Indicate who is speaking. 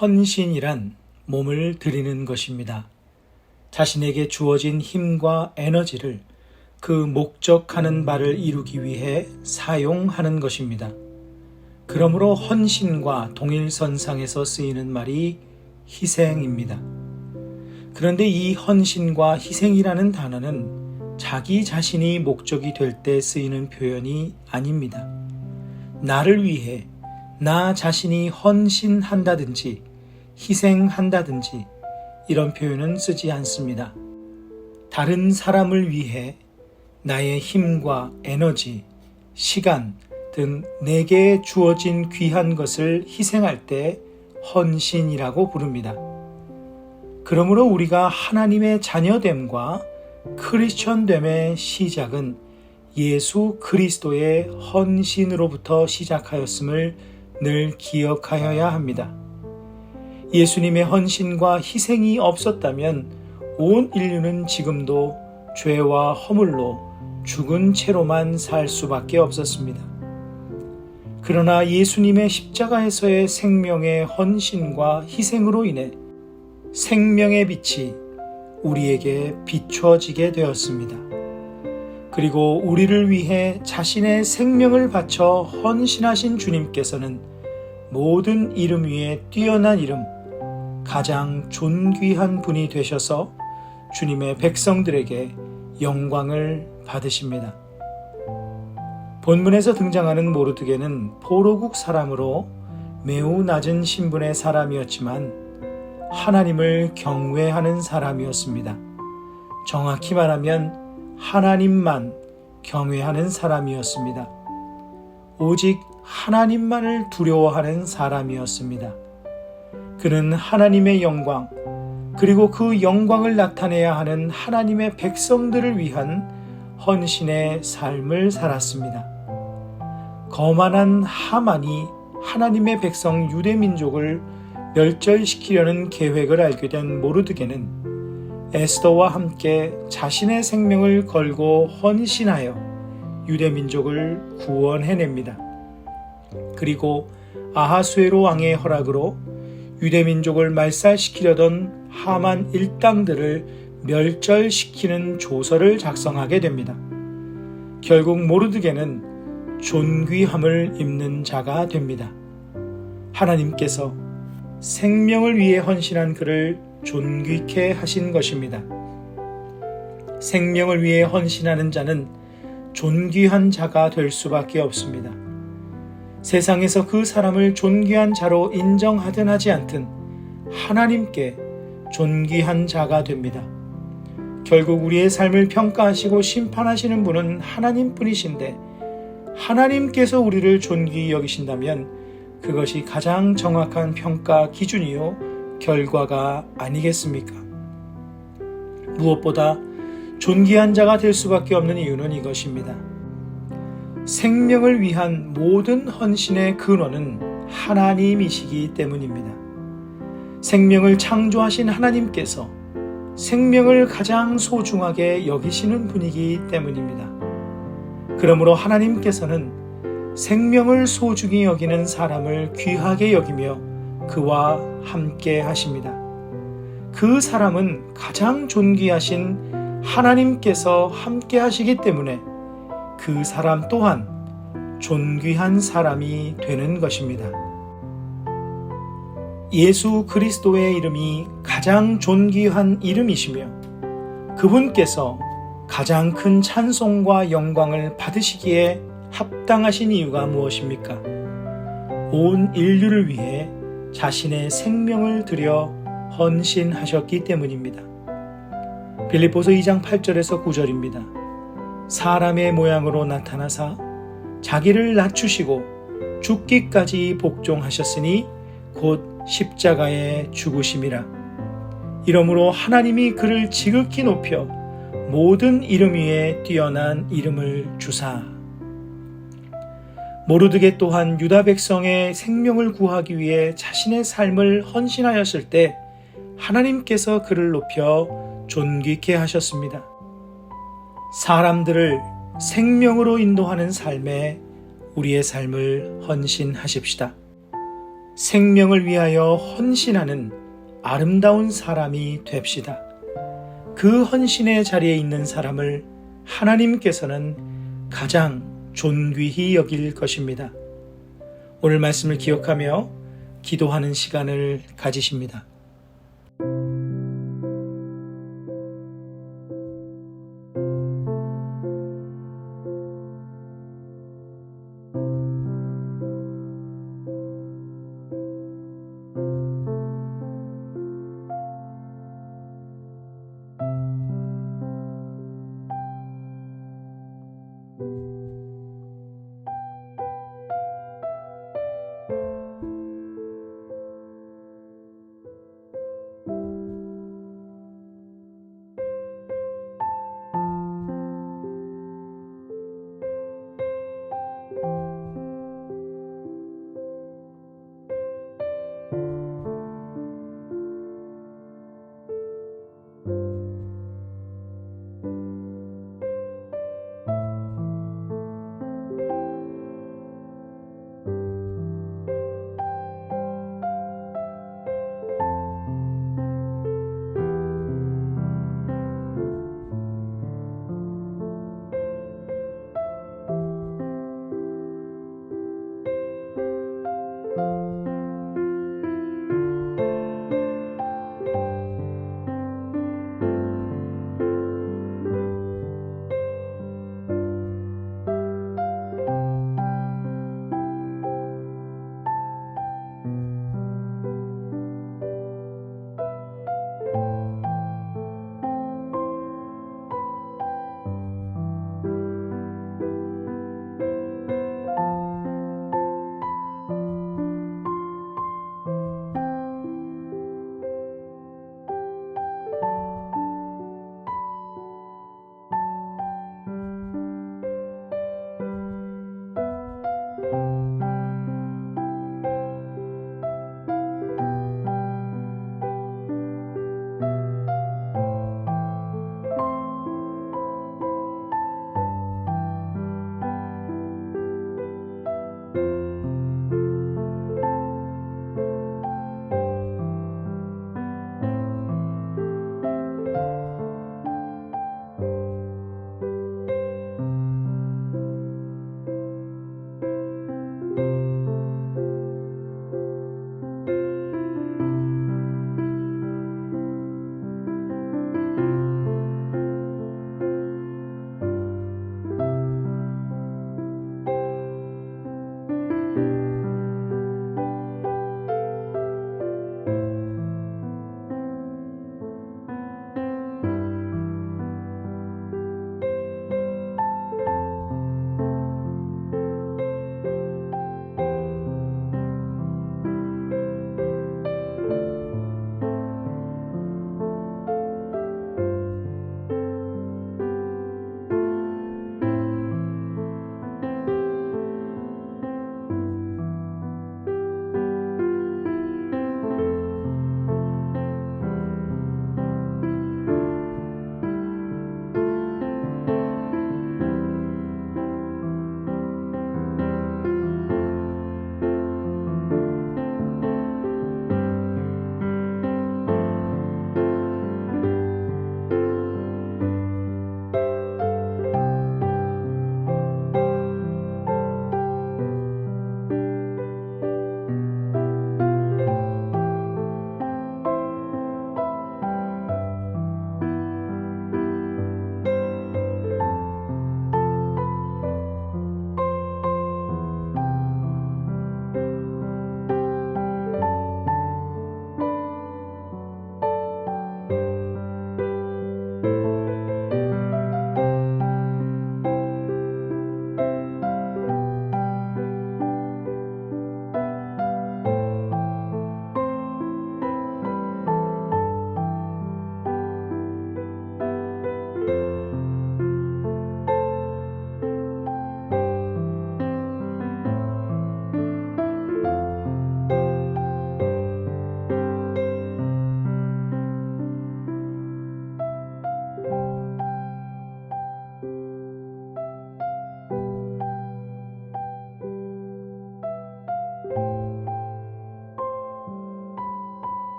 Speaker 1: 헌신이란 몸을 드리는 것입니다. 자신에게 주어진 힘과 에너지를 그 목적하는 바를 이루기 위해 사용하는 것입니다. 그러므로 헌신과 동일선상에서 쓰이는 말이 희생입니다. 그런데 이 헌신과 희생이라는 단어는 자기 자신이 목적이 될 때 쓰이는 표현이 아닙니다. 나를 위해 나 자신이 헌신한다든지 희생한다든지 이런 표현은 쓰지 않습니다. 다른 사람을 위해 나의 힘과 에너지, 시간 등 내게 주어진 귀한 것을 희생할 때 헌신이라고 부릅니다. 그러므로 우리가 하나님의 자녀됨과 크리스천됨의 시작은 예수 그리스도의 헌신으로부터 시작하였음을 늘 기억하여야 합니다. 예수님의 헌신과 희생이 없었다면 온 인류는 지금도 죄와 허물로 죽은 채로만 살 수밖에 없었습니다. 그러나 예수님의 십자가에서의 생명의 헌신과 희생으로 인해 생명의 빛이 우리에게 비춰지게 되었습니다. 그리고 우리를 위해 자신의 생명을 바쳐 헌신하신 주님께서는 모든 이름 위에 뛰어난 이름, 가장 존귀한 분이 되셔서 주님의 백성들에게 영광을 받으십니다. 본문에서 등장하는 모르드게는 포로국 사람으로 매우 낮은 신분의 사람이었지만 하나님을 경외하는 사람이었습니다. 정확히 말하면 하나님만 경외하는 사람이었습니다. 오직 하나님만을 두려워하는 사람이었습니다. 그는 하나님의 영광, 그리고 그 영광을 나타내야 하는 하나님의 백성들을 위한 헌신의 삶을 살았습니다. 거만한 하만이 하나님의 백성 유대 민족을 멸절시키려는 계획을 알게 된 모르드게는 에스더와 함께 자신의 생명을 걸고 헌신하여 유대 민족을 구원해냅니다. 그리고 아하수에로 왕의 허락으로 유대 민족을 말살시키려던 하만 일당들을 멸절시키는 조서를 작성하게 됩니다. 결국 모르드게는 존귀함을 입는 자가 됩니다. 하나님께서 생명을 위해 헌신한 그를 존귀케 하신 것입니다. 생명을 위해 헌신하는 자는 존귀한 자가 될 수밖에 없습니다. 세상에서 그 사람을 존귀한 자로 인정하든 하지 않든 하나님께 존귀한 자가 됩니다. 결국 우리의 삶을 평가하시고 심판하시는 분은 하나님 뿐이신데 하나님께서 우리를 존귀히 여기신다면 그것이 가장 정확한 평가 기준이요 결과가 아니겠습니까? 무엇보다 존귀한 자가 될 수밖에 없는 이유는 이것입니다. 생명을 위한 모든 헌신의 근원은 하나님이시기 때문입니다. 생명을 창조하신 하나님께서 생명을 가장 소중하게 여기시는 분이기 때문입니다. 그러므로 하나님께서는 생명을 소중히 여기는 사람을 귀하게 여기며 그와 함께 하십니다. 그 사람은 가장 존귀하신 하나님께서 함께 하시기 때문에 그 사람 또한 존귀한 사람이 되는 것입니다. 예수 그리스도의 이름이 가장 존귀한 이름이시며 그분께서 가장 큰 찬송과 영광을 받으시기에 합당하신 이유가 무엇입니까? 온 인류를 위해 자신의 생명을 들여 헌신하셨기 때문입니다. 빌립보서 2장 8절에서 9절입니다. 사람의 모양으로 나타나사 자기를 낮추시고 죽기까지 복종하셨으니 곧 십자가에 죽으심이라. 이러므로 하나님이 그를 지극히 높여 모든 이름 위에 뛰어난 이름을 주사. 모르드게 또한 유다 백성의 생명을 구하기 위해 자신의 삶을 헌신하였을 때 하나님께서 그를 높여 존귀케 하셨습니다. 사람들을 생명으로 인도하는 삶에 우리의 삶을 헌신하십시다. 생명을 위하여 헌신하는 아름다운 사람이 됩시다. 그 헌신의 자리에 있는 사람을 하나님께서는 가장 존귀히 여길 것입니다. 오늘 말씀을 기억하며 기도하는 시간을 가지십니다.